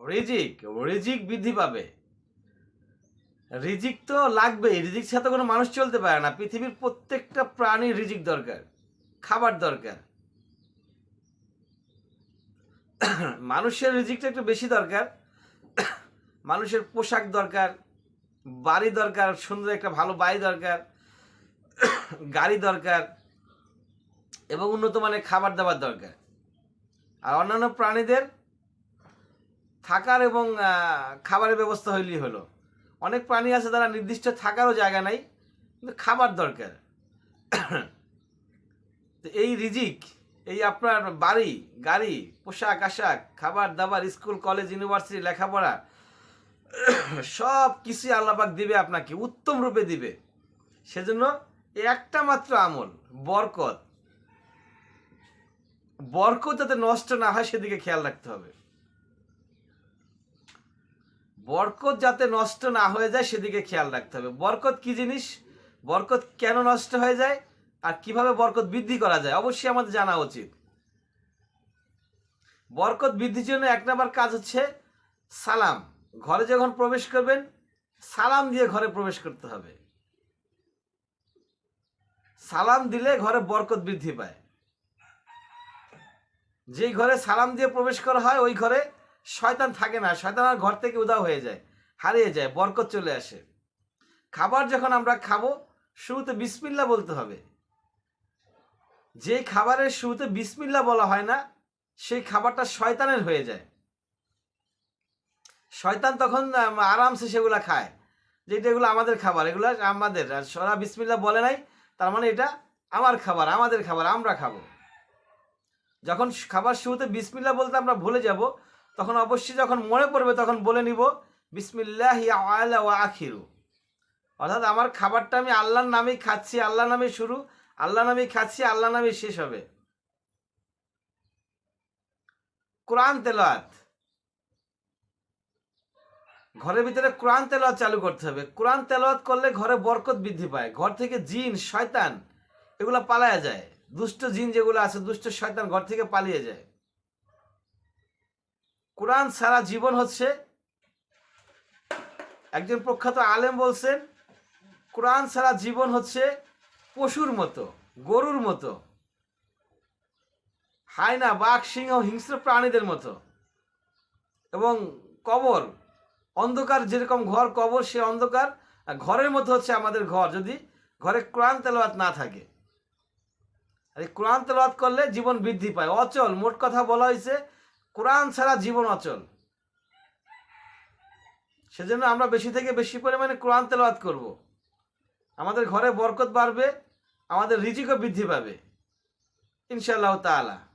রিজিক রিজিক বৃদ্ধি পাবে। রিজিক তো লাগবেই, রিজিক ছাড়া কোনো মানুষ চলতে পারে না। পৃথিবীর প্রত্যেকটা প্রাণীর রিজিক দরকার, খাবার দরকার। মানুষের রিজিকটা একটু বেশি দরকার, মানুষের পোশাক দরকার, বাড়ি দরকার, সুন্দর একটা ভালো বাড়ি দরকার, গাড়ি দরকার, এবং উন্নত মানের খাবার দাবার দরকার। আর অন্যান্য প্রাণীদের থাকার এবং খাবারের ব্যবস্থা হইলেই হলো। অনেক প্রাণী আছে তারা নির্দিষ্ট থাকারও জায়গা নাই, কিন্তু খাবার দরকার। তো এই রিজিক, এই আপনার বাড়ি, গাড়ি, পোশাক, আশাক, খাবার দাবার, স্কুল, কলেজ, ইউনিভার্সিটি, লেখাপড়া, সব কিছুই আল্লাপাক দিবে আপনাকে, উত্তম রূপে দিবে। সেজন্য একটা মাত্র আমল, বরকত। বরকত যাতে নষ্ট না হয়, সেদিকে খেয়াল রাখতে হবে। বরকত যাতে নষ্ট না হয়ে যায়, সেদিকে খেয়াল রাখতে হবে। বরকত কি জিনিস? বরকত কেন নষ্ট হয়ে যায় আর কীভাবে বরকত বৃদ্ধি করা যায়, অবশ্যই আমাদের জানা উচিত। বরকত বৃদ্ধির জন্য এক নম্বর কাজ হচ্ছে সালাম। ঘরে যখন প্রবেশ করবেন, সালাম দিয়ে ঘরে প্রবেশ করতে হবে। সালাম দিলে ঘরে বরকত বৃদ্ধি পায়। যেই ঘরে সালাম দিয়ে প্রবেশ করা হয়, ওই ঘরে শয়তান থাকে না, শয়তান আর ঘর থেকে উদাও হয়ে যায়, হারিয়ে যায়, বরকত চলে আসে। খাবার যখন আমরা খাব, শুরুতে বিসমিল্লা বলতে হবে। যে খাবারের শুরুতে বিসমিল্লা বলা হয় না, সেই খাবারটা শয়তানের হয়ে যায়। শয়তান তখন আরামসে সেগুলা খায়, যে এটা এগুলো আমাদের খাবার, এগুলো আমাদের, আর সরা বিসমিল্লা বলে নাই, তার মানে এটা আমার খাবার, আমাদের খাবার, আমরা খাব। যখন খাবার শুরুতে বিসমিল্লা বলতে আমরা ভুলে যাব তখন অবশ্যই যখন মনে পড়বে তখন বলে নিব, বিসমিল্লাহ ওয়া আখিরু। অর্থাৎ আমার খাবারটা আমি আল্লাহর নামেই খাচ্ছি আল্লাহ নামে শুরু আল্লাহ নামেই খাচ্ছি আল্লাহ নামেই শেষ হবে। কোরআন তেলাওয়াত। ঘরের ভিতরে কোরআন তেলাওয়াত চালু করতে হবে। কোরআন তেলাওয়াত করলে ঘরে বরকত বৃদ্ধি পায়। ঘর থেকে জিন, শয়তান, এগুলো পালায়া যায়। দুষ্ট জিন যেগুলো আছে, দুষ্ট শয়তান ঘর থেকে পালিয়ে যায়। কোরআন সারা জীবন হচ্ছে, একজন প্রখ্যাত আলেম বলছেন, কোরআন সারা জীবন হচ্ছে পশুর মতো, গরুর মতো হায়না বাঘ, সিংহ, হিংস্র প্রাণীদের মতো। এবং কবর, অন্ধকার যেরকম ঘর, কবর সে অন্ধকার ঘরের মতো হচ্ছে আমাদের ঘর, যদি ঘরে কোরআন তেলাওয়াত না থাকে। আর কোরআন তেলাওয়াত করলে জীবন বৃদ্ধি পায়। অচল, মোট কথা বলা হয়েছে কোরআন ছাড়া জীবন অচল। সেজন্য আমরা বেশি থেকে বেশি পরিমাণে কোরআন তেলাওয়াত করব। আমাদের ঘরে বরকত বাড়বে, আমাদের রিজিকও বৃদ্ধি পাবে। ইনশাআল্লাহ তাআলা।